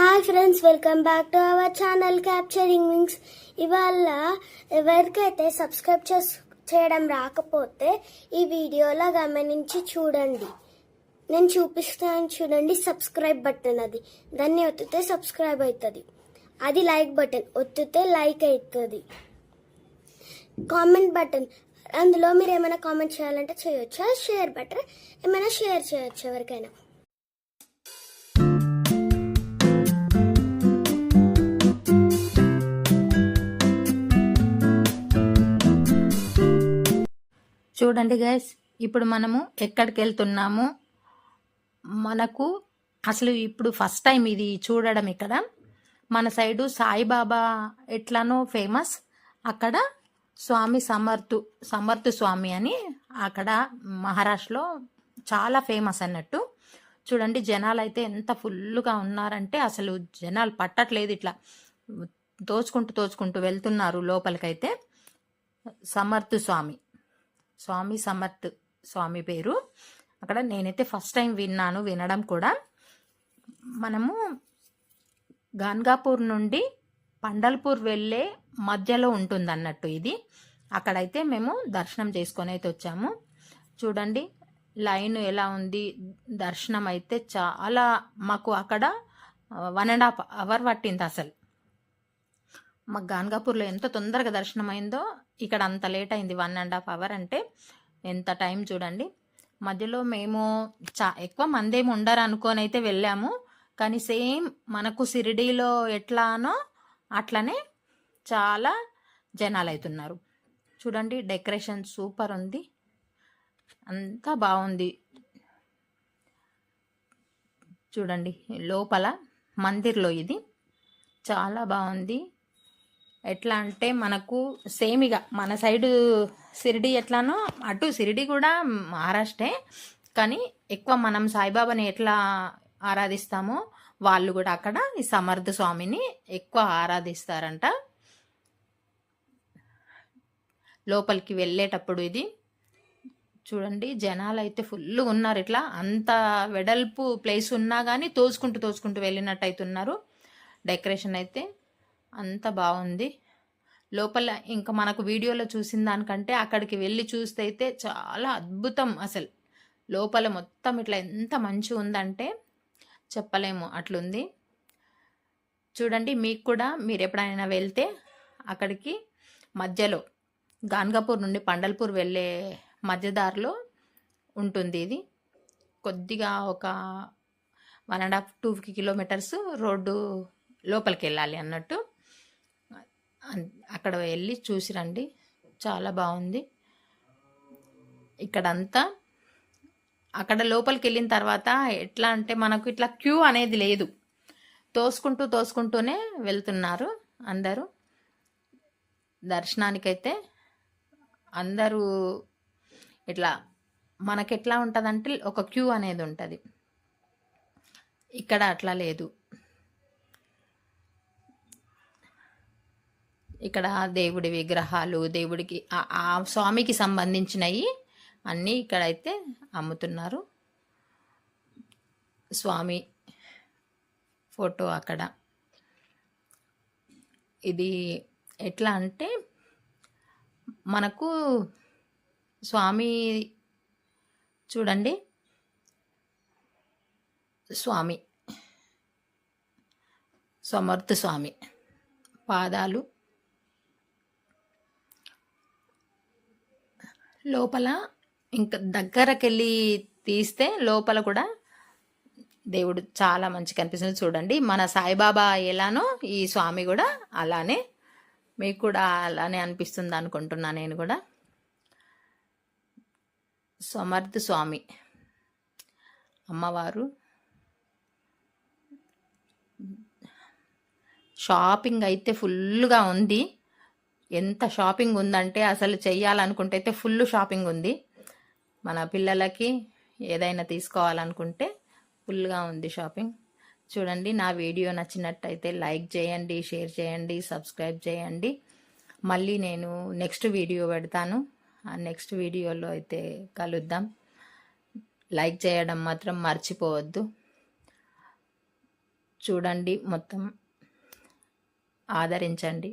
Hi friends welcome back to our channel capturing wings ఇవాళ ఎవరికైతే subscribe చేస్ చేయడం రాకపోతే ఈ వీడియోలో గమనించి చూడండి. నేను చూపిస్తాను చూడండి సబ్స్క్రైబ్ బటన్ అది. దాన్ని ఒత్తితే సబ్స్క్రైబ్ అవుతుంది అది లైక్ బటన్ ఒత్తితే లైక్ అవుతుంది కామెంట్ బటన్ అందులో మీరు ఏమైనా కామెంట్ చేయాలంటే చేయొచ్చు? షేర్ బటన్ ఏమైనా షేర్ చేయొచ్చు ఎవరికైనా? చూడండి గైస్ ఇప్పుడు మనము ఎక్కడికి వెళ్తున్నాము మనకు అసలు ఇప్పుడు ఫస్ట్ టైం ఇది చూడడం ఇక్కడ మన సైడు సాయిబాబా ఎట్లానో ఫేమస్ అక్కడ స్వామి సమర్థు సమర్థు స్వామి అని అక్కడ మహారాష్ట్రలో చాలా ఫేమస్ అన్నట్టు. చూడండి జనాలు అయితే ఎంత ఫుల్గా ఉన్నారంటే అసలు జనాలు పట్టట్లేదు ఇట్లా. తోచుకుంటూ తోచుకుంటూ వెళ్తున్నారు లోపలికైతే. సమర్థు స్వామి. స్వామి సమర్థ్ స్వామి పేరు. అక్కడ నేనైతే ఫస్ట్ టైం విన్నాను వినడం కూడా. మనము గాన్గాపూర్ నుండి పండల్పూర్ వెళ్ళే మధ్యలో ఉంటుంది అన్నట్టు ఇది. అక్కడైతే మేము దర్శనం చేసుకొని అయితే వచ్చాము. చూడండి లైన్ ఎలా ఉంది. దర్శనం అయితే చాలా మాకు అక్కడ వన్ అండ్ హాఫ్ అవర్ పట్టింది అసలు. మాకు గాన్గాపూర్లో ఎంత తొందరగా దర్శనం అయిందో ఇక్కడ అంత లేట్ అయింది వన్ అండ్ హాఫ్ అవర్ అంటే. ఎంత టైం చూడండి. మధ్యలో మేము చా ఎక్కువ మంది ఏమి ఉండరు అనుకొని అయితే వెళ్ళాము. కానీ సేమ్ మనకు సిరిడీలో ఎట్లానో అట్లనే చాలా జనాలు అవుతున్నారు చూడండి డెకరేషన్ సూపర్ ఉంది. అంతా బాగుంది. చూడండి లోపల మందిర్లో ఇది. చాలా బాగుంది. ఎట్లా అంటే మనకు సేమ్ ఇక మన సైడు సిరిడి ఎట్లానో అటు సిరిడి కూడా మహారాష్ట్రే కానీ ఎక్కువ మనం సాయిబాబాని ఎట్లా ఆరాధిస్తామో వాళ్ళు కూడా అక్కడ ఈ సమర్థ స్వామిని ఎక్కువ ఆరాధిస్తారంట. లోపలికి వెళ్ళేటప్పుడు ఇది. చూడండి జనాలు అయితే ఫుల్ ఉన్నారు ఇట్లా. అంత వెడల్పు ప్లేస్ ఉన్నా కానీ తోచుకుంటూ తోచుకుంటూ వెళ్ళినట్టు ఉన్నారు డెకరేషన్ అయితే అంత బాగుంది. లోపల ఇంకా మనకు వీడియోలో చూసిన దానికంటే అక్కడికి వెళ్ళి చూస్తే అయితే చాలా అద్భుతం అసలు. లోపల మొత్తం ఇట్లా ఎంత మంచి ఉందంటే చెప్పలేము అట్లుంది. చూడండి మీకు కూడా మీరు ఎప్పుడైనా వెళ్తే అక్కడికి మధ్యలో గాన్గాపూర్ నుండి పండల్పూర్ వెళ్ళే మధ్యదారిలో ఉంటుంది ఇది. కొద్దిగా ఒక one and half two kilometres road లోపలికి వెళ్ళాలి అన్నట్టు. అక్కడ వెళ్ళి చూసి రండి. చాలా బాగుంది. ఇక్కడంతా అక్కడ లోపలికి వెళ్ళిన తర్వాత ఎట్లా అంటే మనకు ఇట్లా క్యూ అనేది లేదు. తోసుకుంటూ తోసుకుంటూనే వెళ్తున్నారు అందరూ. దర్శనానికైతే అందరూ ఇట్లా మనకి ఎట్లా ఉంటుందంటే ఒక క్యూ అనేది ఉంటుంది. ఇక్కడ అట్లా లేదు. ఇక్కడ దేవుడి విగ్రహాలు దేవుడికి ఆ స్వామికి సంబంధించినవి అన్నీ ఇక్కడైతే అమ్ముతున్నారు. స్వామి ఫోటో అక్కడ. ఇది ఎట్లా అంటే మనకు స్వామి చూడండి. స్వామి సమర్థ స్వామి పాదాలు లోపల ఇంకా దగ్గరకెళ్ళి తీస్తే లోపల కూడా దేవుడు చాలా మంచి కనిపిస్తుంది చూడండి. మన సాయిబాబా ఎలానో ఈ స్వామి కూడా అలానే మీకు కూడా అలానే అనిపిస్తుంది అనుకుంటున్నా నేను కూడా. సమర్థ్ స్వామి. అమ్మవారు. షాపింగ్ అయితే ఫుల్గా ఉంది. ఎంత షాపింగ్ ఉందంటే అసలు చెయ్యాలనుకుంటే అయితే ఫుల్ షాపింగ్ ఉంది. మన పిల్లలకి ఏదైనా తీసుకోవాలనుకుంటే ఫుల్గా ఉంది షాపింగ్. చూడండి నా వీడియో నచ్చినట్టయితే లైక్ చేయండి షేర్ చేయండి సబ్స్క్రైబ్ చేయండి. మళ్ళీ నేను నెక్స్ట్ వీడియో పెడతాను. ఆ నెక్స్ట్ వీడియోలో అయితే కలుద్దాం. లైక్ చేయడం మాత్రం మర్చిపోవద్దు. చూడండి మొత్తం ఆదరించండి.